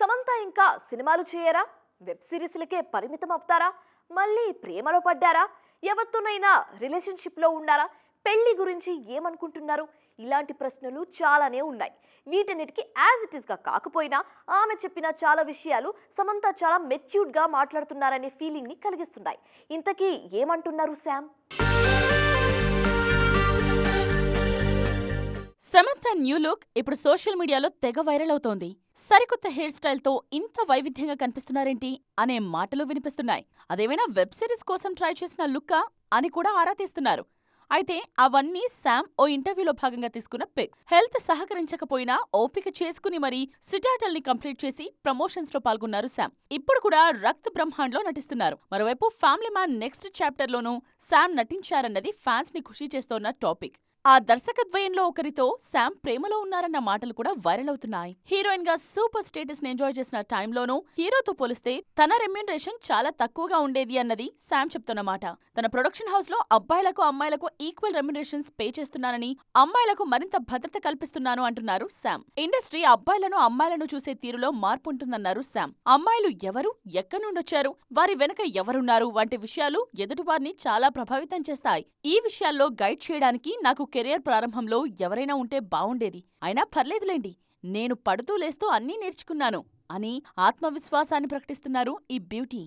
సమంత ఇంకా సినిమాలు చేయరా? వెబ్ సిరీస్లకే పరిమితం అవుతారా మళ్ళీ ప్రేమలో పడ్డారా? ఎవరితోనైనా రిలేషన్షిప్లో ఉన్నారా పెళ్ళి గురించి ఏమనుకుంటున్నారు? ఇలాంటి ప్రశ్నలు చాలానే ఉన్నాయి. వీటన్నిటికీ యాజ్ ఇట్ ఈస్గా కాకపోయినా ఆమె చెప్పిన చాలా విషయాలు సమంత చాలా మెచ్యూర్డ్గా మాట్లాడుతున్నారనే ఫీలింగ్ని కలిగిస్తున్నాయి. ఇంతకీ ఏమంటున్నారు శామ్ సమంత న్యూ లుక్ ఇప్పుడు సోషల్ మీడియాలో తెగ వైరల్ అవుతోంది. సరికొత్త హెయిర్ స్టైల్తో ఇంత వైవిధ్యంగా కనిపిస్తున్నారేంటి అనే మాటలు వినిపిస్తున్నాయి. అదేమైనా వెబ్ సిరీస్ కోసం ట్రై చేసిన లుక్కా అని కూడా ఆరా తీస్తున్నారు. అయితే అవన్నీ శామ్ ఓ ఇంటర్వ్యూలో భాగంగా తీసుకున్న పిక్. హెల్త్ సహకరించకపోయినా ఓపిక చేసుకుని మరీ సిటాటల్ని కంప్లీట్ చేసి ప్రమోషన్స్లో పాల్గొన్నారు శామ్ ఇప్పుడు కూడా రక్త్ బ్రహ్మాండ్లో నటిస్తున్నారు. మరోవైపు ఫ్యామిలీ మ్యాన్ నెక్స్ట్ చాప్టర్ లోనూ శామ్ నటించారన్నది ఫ్యాన్స్ని ఖుషి చేస్తోన్న టాపిక్. ఆ దర్శకద్వయంలో ఒకరితో శామ్ ప్రేమలో ఉన్నారన్న మాటలు కూడా వైరల్ అవుతున్నాయి. హీరోయిన్గా సూపర్ స్టేటస్ని ఎంజాయ్ చేసిన టైంలోనూ హీరోతో పోలిస్తే తన రెమ్యూనరేషన్ చాలా తక్కువగా ఉండేది అన్నది శామ్ చెప్తున్నమాట తన ప్రొడక్షన్ హౌస్లో అబ్బాయిలకు అమ్మాయిలకు ఈక్వల్ రెమ్యూనరేషన్స్ పే చేస్తున్నానని అమ్మాయిలకు మరింత భద్రత కల్పిస్తున్నాను అంటున్నారు శామ్. ఇండస్ట్రీ అబ్బాయిలను అమ్మాయిలను చూసే తీరులో మార్పు ఉంటుందన్నారు శామ్. అమ్మాయిలు ఎవరు ఎక్కడి నుండొచ్చారు వారి వెనక ఎవరున్నారు వంటి విషయాలు ఎదుటివారిని చాలా ప్రభావితం చేస్తాయి. ఈ విషయాల్లో గైడ్ చేయడానికి నాకు కెరియర్ ప్రారంభంలో ఎవరైనా ఉంటే బావుండేది. అయినా పర్లేదులేండి నేను పడుతూ లేస్తూ అన్నీ నేర్చుకున్నాను అని ఆత్మవిశ్వాసాన్ని ప్రకటిస్తున్నారు ఈ బ్యూటీ.